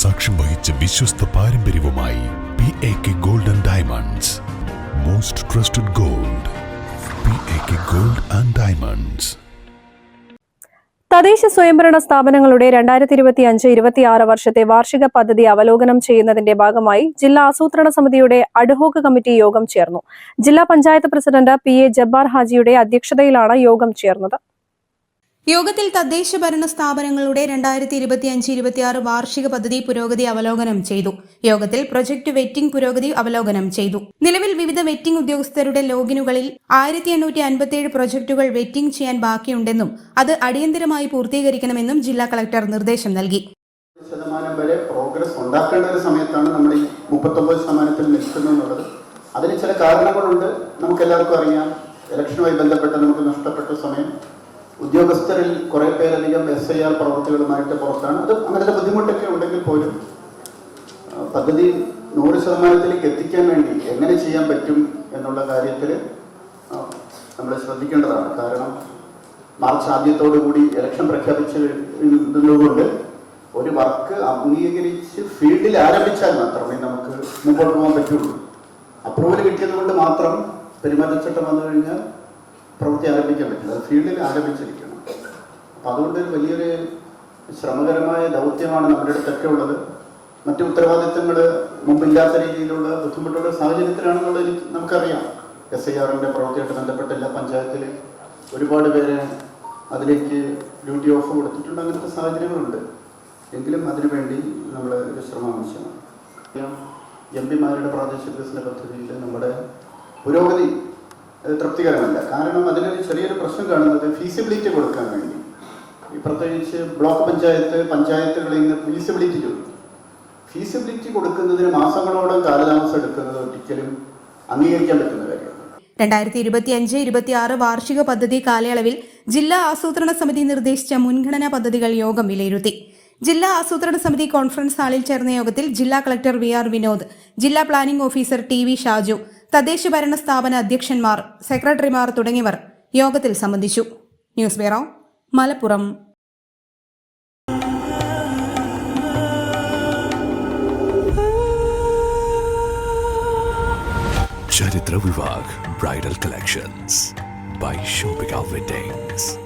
സാക്ഷ്യം വഹിച്ച വിശ്വസ്ത പാരമ്പര്യവുമായി P A K gold and diamonds most trusted gold P A K gold and diamonds തദ്ദേശ സ്വയംഭരണ സ്ഥാപനങ്ങളുടെ രണ്ടായിരത്തി ഇരുപത്തി അഞ്ച് ഇരുപത്തിയാറ് വർഷത്തെ വാർഷിക പദ്ധതി അവലോകനം ചെയ്യുന്നതിന്റെ ഭാഗമായി ജില്ലാ ആസൂത്രണ സമിതിയുടെ അഡ്ഹോക്ക് കമ്മിറ്റി യോഗം ചേർന്നു. ജില്ലാ panchayat president P A Jabbar ഹാജിയുടെ അധ്യക്ഷതയിലാണ് യോഗം ചേർന്നത്. യോഗത്തിൽ തദ്ദേശ ഭരണ സ്ഥാപനങ്ങളുടെ രണ്ടായിരത്തി ഇരുപത്തി ഇരുപത്തിയഞ്ച് ഇരുപത്തിയാറ് വാർഷിക പദ്ധതി പുരോഗതി അവലോകനം ചെയ്തു. യോഗത്തിൽ പ്രൊജക്ട് വെറ്റിംഗ് പുരോഗതി അവലോകനം ചെയ്തു. നിലവിൽ വിവിധ വെറ്റിംഗ് ഉദ്യോഗസ്ഥരുടെ ലോഗിനുകളിൽ ആയിരത്തി എണ്ണൂറ്റി അൻപത്തിയേഴ് പ്രൊജക്ടുകൾ വെറ്റിംഗ് ചെയ്യാൻ ബാക്കിയുണ്ടെന്നും അത് അടിയന്തരമായി പൂർത്തീകരിക്കണമെന്നും ജില്ലാ കളക്ടർ നിർദ്ദേശം നൽകി. വരെ പ്രോഗ്രസ് ഉണ്ടാക്കേണ്ട ഒരു സമയത്താണ് നമ്മൾ ഈ മുപ്പത്തൊമ്പത് ശതമാനത്തിൽ നിൽക്കുന്നത് എന്നുള്ളത്. അതിന് ചില കാരണങ്ങളുണ്ട്. നമുക്ക് എല്ലാവർക്കും അറിയാം. ഇലക്ഷനുമായി ബന്ധപ്പെട്ട് നമുക്ക് നഷ്ടപ്പെട്ട സമയം. ഉദ്യോഗസ്ഥരിൽ കുറെ പേരധികം എസ് ഐ ആർ പ്രവർത്തികളുമായിട്ട് പുറത്താണ്. അത് അങ്ങനത്തെ ബുദ്ധിമുട്ടൊക്കെ ഉണ്ടെങ്കിൽ പോലും പദ്ധതി നൂറ് ശതമാനത്തിലേക്ക് എത്തിക്കാൻ വേണ്ടി എങ്ങനെ ചെയ്യാൻ പറ്റും എന്നുള്ള കാര്യത്തിൽ നമ്മൾ ശ്രദ്ധിക്കേണ്ടതാണ്. കാരണം മാർച്ച് ആദ്യത്തോടു കൂടി ഇലക്ഷൻ പ്രഖ്യാപിച്ചതുകൊണ്ട് ഒരു വർക്ക് അംഗീകരിച്ച് ഫീൽഡിൽ ആരംഭിച്ചാൽ മാത്രമേ നമുക്ക് മുമ്പോട്ട് പോകാൻ പറ്റുള്ളൂ. അപ്രൂവൽ കിട്ടിയത് കൊണ്ട് മാത്രം പെരുമാറ്റച്ചട്ടം വന്നു കഴിഞ്ഞാൽ പ്രവൃത്തി ആരംഭിക്കാൻ പറ്റില്ല. അത് ഫീൽഡിൽ ആരംഭിച്ചിരിക്കണം. അപ്പം അതുകൊണ്ട് വലിയൊരു ശ്രമകരമായ ദൗത്യമാണ് നമ്മുടെ അടുത്തൊക്കെ ഉള്ളത്. മറ്റു ഉത്തരവാദിത്തങ്ങൾ മുമ്പില്ലാത്ത രീതിയിലുള്ള ബുദ്ധിമുട്ടുള്ള സാഹചര്യത്തിലാണെന്നുള്ളത് എനിക്ക് നമുക്കറിയാം. എസ് ഐ ആറിന്റെ പ്രവൃത്തിയായിട്ട് ബന്ധപ്പെട്ട എല്ലാ ഒരുപാട് പേര് അതിലേക്ക് ഡ്യൂട്ടി ഓഫ് കൊടുത്തിട്ടുണ്ട്. അങ്ങനത്തെ സാഹചര്യങ്ങളുണ്ട്. എങ്കിലും അതിനുവേണ്ടി നമ്മൾ ഒരു ശ്രമം ആവശ്യമാണ്. എം പിമാരുടെ പ്രാദേശിക വികസന പദ്ധതിയിൽ നമ്മുടെ പുരോഗതി തൃപ്തികരമല്ല. കാരണം അതിനൊരു ചെറിയൊരു പ്രശ്നം കാണുന്നത് ഫീസിബിലിറ്റി കൊടുക്കാൻ വേണ്ടി. പ്രത്യേകിച്ച് ബ്ലോക്ക് പഞ്ചായത്ത് പഞ്ചായത്തുകളിൽ നിന്ന് ഫീസിബിലിറ്റി ചോദിക്കും ഫീസിബിലിറ്റി കൊടുക്കുന്നതിന് മാസങ്ങളോളം കാലതാമസം എടുക്കുന്നത് ഒരിക്കലും അംഗീകരിക്കാൻ പറ്റുന്ന കാര്യമാണ്. രണ്ടായിരത്തി ഇരുപത്തിയഞ്ച് ഇരുപത്തിയാറ് വാർഷിക പദ്ധതി കാലയളവിൽ ജില്ലാ ആസൂത്രണ സമിതി നിർദ്ദേശിച്ച മുൻഗണനാ പദ്ധതികൾ യോഗം വിലയിരുത്തി. ജില്ലാ ആസൂത്രണ സമിതി കോൺഫറൻസ് ഹാളിൽ ചേർന്ന യോഗത്തിൽ ജില്ലാ കളക്ടർ വി ആർ വിനോദ് ജില്ലാ planning officer T V Shaju തദ്ദേശ ഭരണ സ്ഥാപന അധ്യക്ഷന്മാർ സെക്രട്ടറിമാർ തുടങ്ങിയവർ യോഗത്തിൽ സംബന്ധിച്ചു. News bureau Malappuram. Charithra Vivah bridal collections by Shopika